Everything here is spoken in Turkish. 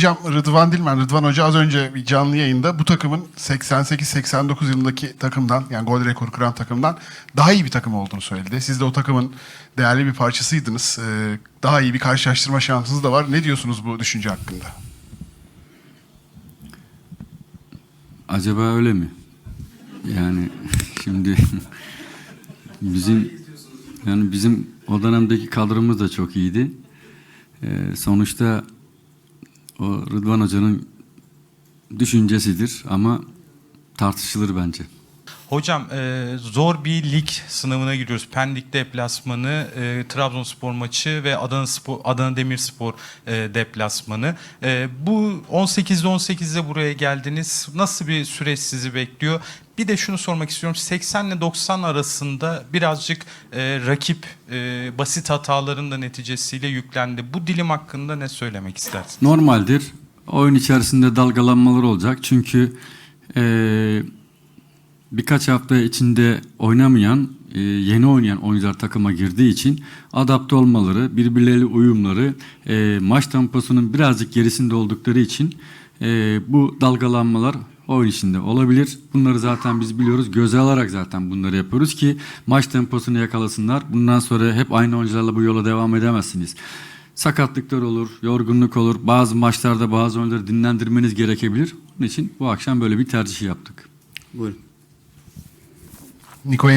Hocam Rıdvan Dilmen, Rıdvan Hoca az önce bir canlı yayında bu takımın 88-89 yılındaki takımdan yani gol rekoru kıran takımdan daha iyi bir takım olduğunu söyledi. Siz de o takımın değerli bir parçasıydınız. Ee, daha iyi bir karşılaştırma şansınız da var. Ne diyorsunuz bu düşünce hakkında? Acaba öyle mi? Yani şimdi bizim yani bizim o dönemdeki kadromuz da çok iyiydi. Ee, sonuçta o Rıdvan Hoca'nın düşüncesidir ama tartışılır bence. Hocam e, zor bir lig sınavına giriyoruz. Pendik deplasmanı, e, Trabzonspor maçı ve Adana Spor, Adana Demirspor e, deplasmanı. E, bu 18'de 18'de buraya geldiniz. Nasıl bir süreç sizi bekliyor? Bir de şunu sormak istiyorum. 80 ile 90 arasında birazcık e, rakip e, basit hataların da neticesiyle yüklendi. Bu dilim hakkında ne söylemek istersiniz? Normaldir. Oyun içerisinde dalgalanmalar olacak. Çünkü eee, birkaç hafta içinde oynamayan, eee, yeni oynayan oyuncular takıma girdiği için adapte olmaları, birbirleriyle uyumları, eee, maç temposunun birazcık gerisinde oldukları için eee, bu dalgalanmalar oyun içinde olabilir. Bunları zaten biz biliyoruz. Göze alarak zaten bunları yapıyoruz ki maç temposunu yakalasınlar. Bundan sonra hep aynı oyuncularla bu yola devam edemezsiniz. Sakatlıklar olur, yorgunluk olur. Bazı maçlarda bazı oyuncuları dinlendirmeniz gerekebilir. Bunun için bu akşam böyle bir tercih yaptık. Buyurun. Nico Anyway